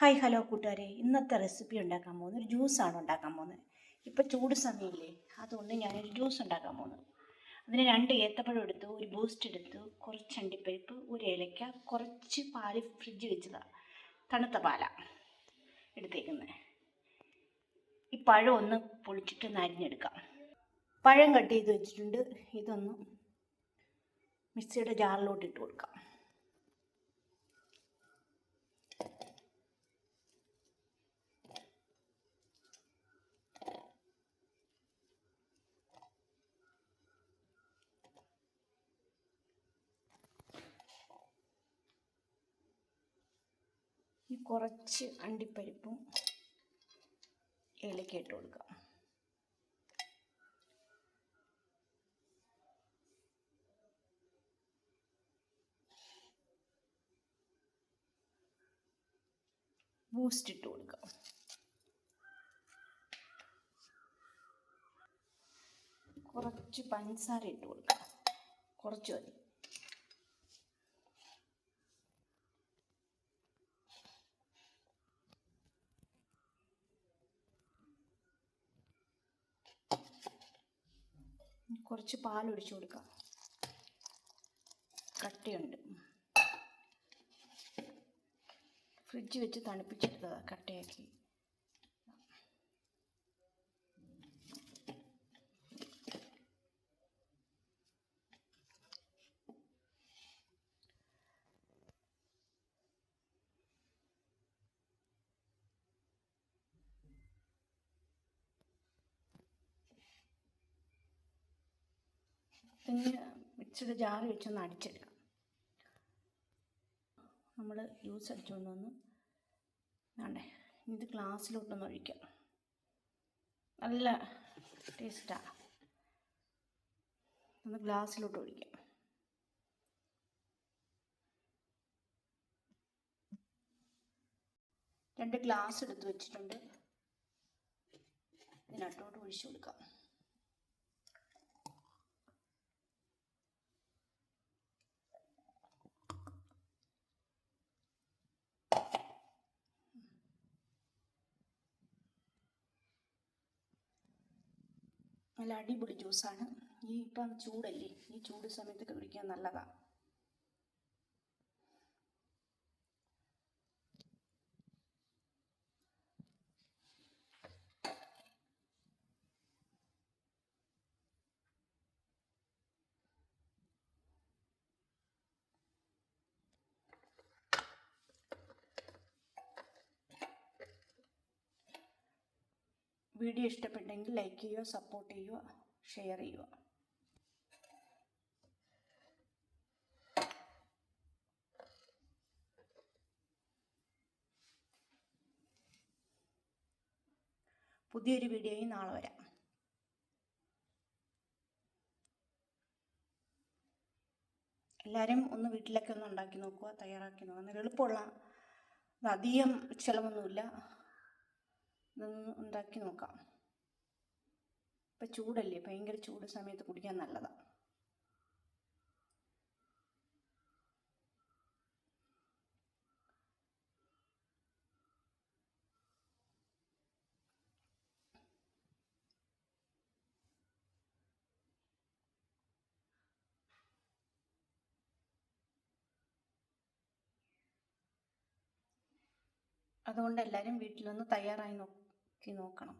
Hi hello കൂട്ടുകാരെ. ഇന്നത്തെ recipe ഉണ്ടാക്കാൻ പോകുന്നത് ഒരു ജ്യൂസാണ് ഉണ്ടാക്കാൻ പോകുന്നത്. ഇപ്പോൾ ചൂട് സമയമില്ലേ അതുകൊണ്ട് ഞാനൊരു ജ്യൂസ് ഉണ്ടാക്കാൻ പോകുന്നു അതിന് രണ്ട് ഏത്തപ്പഴം എടുത്തു ഒരു ബൂസ്റ്റ് എടുത്തു കുറച്ച് അണ്ടിപ്പരിപ്പ് ഒരു ഏലക്ക കുറച്ച് പാൽ ഫ്രിഡ്ജ് വെച്ചതാണ് തണുത്ത പാലാണ് എടുത്തേക്കുന്നത്. ഈ പഴം ഒന്ന് പൊളിച്ചിട്ട് നരിഞ്ഞെടുക്കാം പഴം കട്ട് ചെയ്ത് വെച്ചിട്ടുണ്ട്. ഇതൊന്ന് മിക്സിയുടെ ജാറിലോട്ട് ഇട്ട് കൊടുക്കാം. ഈ കുറച്ച് അണ്ടിപ്പരിപ്പും ഏലക്ക ഇട്ട് കൊടുക്കാം. ബൂസ്റ്റ് ഇട്ട് കൊടുക്കാം. കുറച്ച് പഞ്ചസാര ഇട്ട് കൊടുക്കാം. കുറച്ച് മതി. കുറച്ച് പാലൊഴിച്ച് കൊടുക്കാം. കട്ടയുണ്ട്. ഫ്രിഡ്ജ് വെച്ച് തണുപ്പിച്ചെടുത്തതാണ് കട്ടയാക്കി. പിന്നെ മിക്സിയുടെ ജാറ് വെച്ചൊന്ന് അടിച്ചെടുക്കാം. നമ്മൾ ജ്യൂസ് അടിച്ചുകൊണ്ട് വന്ന് വേണ്ടേ ഇത് ഗ്ലാസ്സിലോട്ടൊന്ന് ഒഴിക്കാം. നല്ല ടേസ്റ്റാണ് ഒന്ന് ഗ്ലാസ്സിലോട്ട് ഒഴിക്കാം. രണ്ട് ഗ്ലാസ് എടുത്ത് വെച്ചിട്ടുണ്ട്. ഇതിനകത്തോട്ട് ഒഴിച്ചു കൊടുക്കാം. നല്ല അടിപൊളി ജ്യൂസാണ്. ഈ ഇപ്പം ചൂടല്ലേ? ഈ ചൂട് സമയത്തൊക്കെ കുടിക്കാൻ നല്ലതാണ് വീഡിയോ ഇഷ്ടപ്പെട്ടെങ്കിൽ ലൈക്ക് ചെയ്യുക സപ്പോർട്ട് ചെയ്യുക ഷെയർ ചെയ്യുക. പുതിയൊരു വീഡിയോയിൽ നാളെ വരാം. എല്ലാവരും ഒന്ന് വീട്ടിലൊക്കെ ഒന്ന് ഉണ്ടാക്കി നോക്കുക തയ്യാറാക്കി നോക്കുക. നല്ല എളുപ്പമുള്ള അധികം ചിലവൊന്നുമില്ല ഇതൊന്ന് ഉണ്ടാക്കി നോക്കാം. ഇപ്പം ചൂടല്ലേ? ഭയങ്കര ചൂട് സമയത്ത് കുടിക്കാൻ നല്ലതാ. അതുകൊണ്ട് എല്ലാവരും വീട്ടിലൊന്ന് തയ്യാറായി നോക്കി നോക്കണം